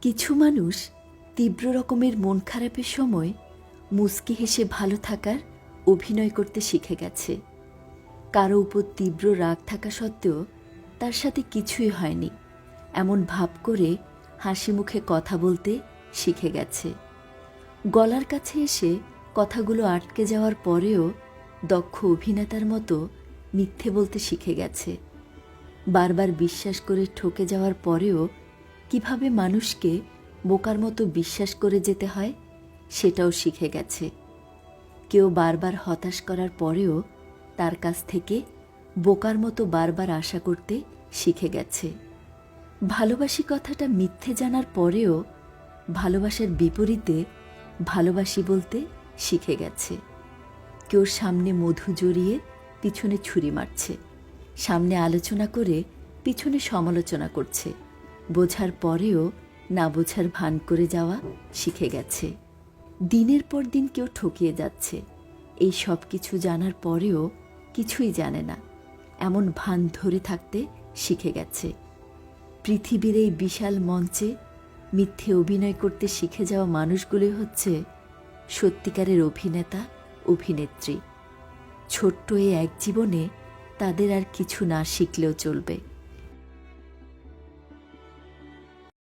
কিছু মানুষ তীব্র রকমের মন খারাপের সময় মুস্কি হেসে ভালো থাকার অভিনয় করতে শিখে গেছে। কারও উপর তীব্র রাগ থাকা সত্ত্বেও তার সাথে কিছুই হয়নি। এমন ভাব করে হাসি মুখে কথা বলতে শিখে গেছে। গলার কাছে এসে কথাগুলো আটকে যাওয়ার পরেও দক্ষ অভিনেতার মতো মিথ্যে বলতে শিখে গেছে। বারবার বিশ্বাস করে ঠকে যাওয়ার পরেও কীভাবে মানুষকে বোকার মতো বিশ্বাস করে যেতে হয়, সেটাও শিখে গেছে। কেউ বারবার হতাশ করার পরেও তার কাছ থেকে বোকার মতো বারবার আশা করতে শিখে গেছে। ভালোবাসি কথাটা মিথ্যে জানার পরেও ভালোবাসার বিপরীতে ভালোবাসি বলতে শিখে গেছে। কেউ সামনে মধু জড়িয়ে পিছনে ছুরি মারছে, সামনে আলোচনা করে পিছনে সমালোচনা করছে। বোঝার পরেও না বোঝার ভান করে যাওয়া শিখে গেছে। দিনের পর দিন কেউ ঠকিয়ে যাচ্ছে। এই সব কিছু জানার পরেও কিছুই জানে না। এমন ভান ধরে থাকতে শিখে গেছে। পৃথিবীর এই বিশাল মঞ্চে মিথ্যে অভিনয় করতে শিখে যাওয়া মানুষগুলি হচ্ছে সত্যিকারের অভিনেতা, অভিনেত্রী। ছোট্ট এই এক জীবনে তাদের আর কিছু না শিখলেও চলবে।